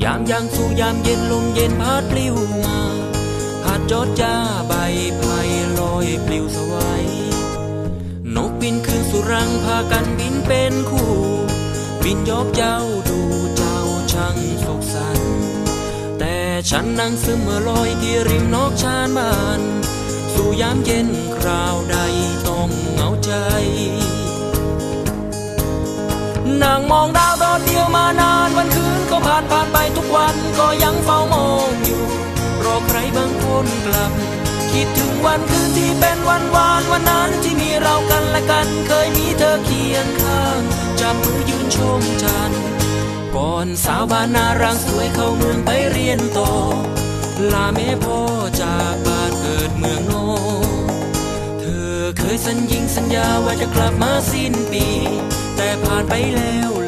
ยามยังสู่ยามเย็นลมเย็นพัดปลิวมาพัดจอดจ้าใบไผ่ลอยปลิวสวายนกบินขึ้นสู่รังพากันบินเป็นคู่ บินยอบเจ้าดูเจ้าช่างสุขสันต์แต่ฉันนั่งซึมเมื่อลอยที่ริมนอกชานบ้าน สู่ยามเย็นคราวใดต้องเหงาใจนั่งมองดาวดวงเดียวมานานวันคืน ผ่านผ่านไปทุกวันก็ยังเฝ้ามองอยู่ รอใครบางคนกลับ คิดถึงวันคืนที่เป็นวันวานวันนั้นที่มีเรากันและกัน เคยมีเธอเคียงข้างจับมือยืนชมจันทร์ก่อนสาวบ้านนาร่างสวยเข้าเมืองไปเรียนต่อ ลาแม่พ่อจากบ้านเกิดเมืองโนนเธอเคยสัญญิงสัญญาว่าจะกลับมาสิ้นปี แต่ผ่านไปแล้ว